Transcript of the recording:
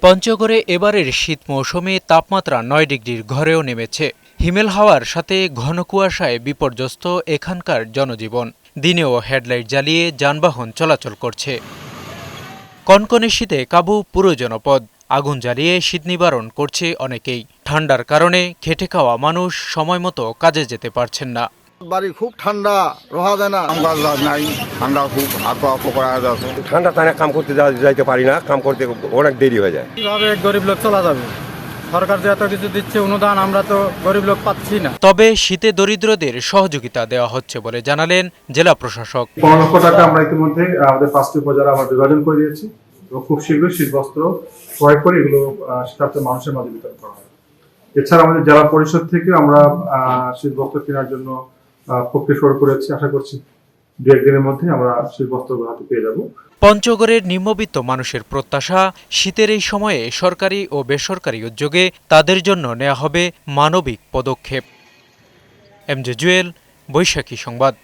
পঞ্চগড়ে এবারের শীত মৌসুমে তাপমাত্রা নয় ডিগ্রির ঘরেও নেমেছে। হিমেল হাওয়ার সাথে ঘন কুয়াশায় বিপর্যস্ত এখানকার জনজীবন। দিনেও হেডলাইট জ্বালিয়ে যানবাহন চলাচল করছে। কনকনে শীতে কাবু পুরো জনপদ। আগুন জ্বালিয়ে শীত নিবারণ করছে অনেকেই। ঠান্ডার কারণে খেটে খাওয়া মানুষ সময়মতো কাজে যেতে পারছেন না। বাড়ি খুব ঠান্ডা রহা যায় না। কাম কাজ নাই ঠান্ডা খুব হাত পোকড়া যাচ্ছে ঠান্ডা টানে কাম করতে যাইতে পারি না কাম করতে অনেক দেরি হয়ে যায়। কীভাবে গরিব লোক চলা যাবে? সরকার যে এত কিছু দিচ্ছে অনুদান আমরা তো গরিব লোক পাচ্ছি না। তবে শীতে দরিদ্রদের সহযোগিতা দেওয়া হচ্ছে বলে জানালেন জেলা প্রশাসক। পনেরো লক্ষ টাকা আমরা ইতিমধ্যে আমাদের পাঁচটি উপজেলা আমরা বিভাজন করে দিয়েছি। এবং খুব শীঘ্রই শীতবস্ত্র ক্রয় করে এগুলো শীতার্থ মানুষের মাঝে বিতরণ করা হবে। এছাড়া আমাদের জেলা পরিষদ থেকে আমরা আহ, শীতবস্ত্র কেনার জন্য প্রক্রিয়া শুরু করেছি, আশা করছি দু একদিনের মধ্যে আমরা শীতবস্ত্র হাতে পেয়ে যাব। পঞ্চগড়ের নিম্নবিত্ত মানুষের প্রত্যাশা, শীতের এই সময়ে সরকারি ও বেসরকারি উদ্যোগে তাদের জন্য নেওয়া হবে মানবিক পদক্ষেপ। এম জে জুয়েল, বৈশাখী সংবাদ।